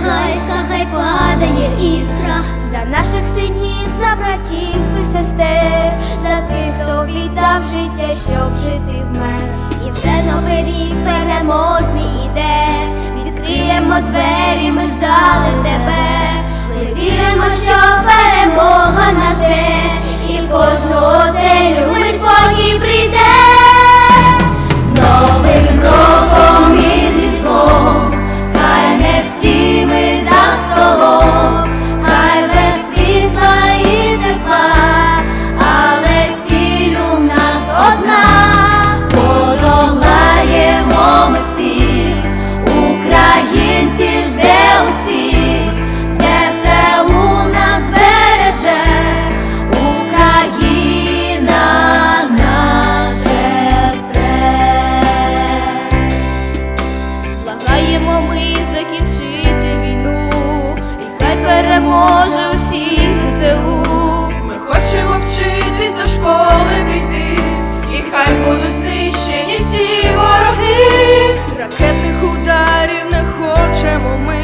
Євангельська, хай падає іскра. За наших синів, за братів і сестер, за тих, хто віддав життя, щоб жити в мир. І вже новий рік переможний іде. Відкриємо двері, ми ждали тебе. Переможе усіх ЗСУ. Ми хочемо вчитись до школи прийти, і хай будуть знищені всі вороги. Ракетних ударів не хочемо ми,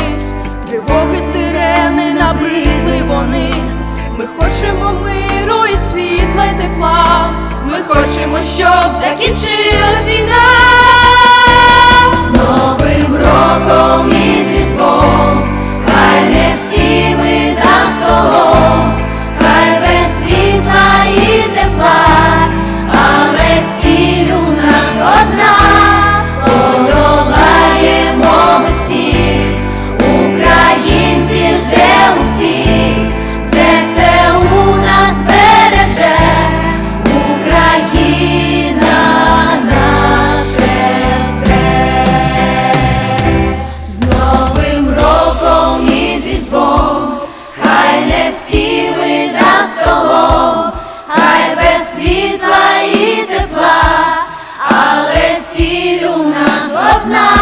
тривоги, сирени набридли вони. Ми хочемо миру і світла й тепла. Ми хочемо, щоб закінчилась ціль у нас одна.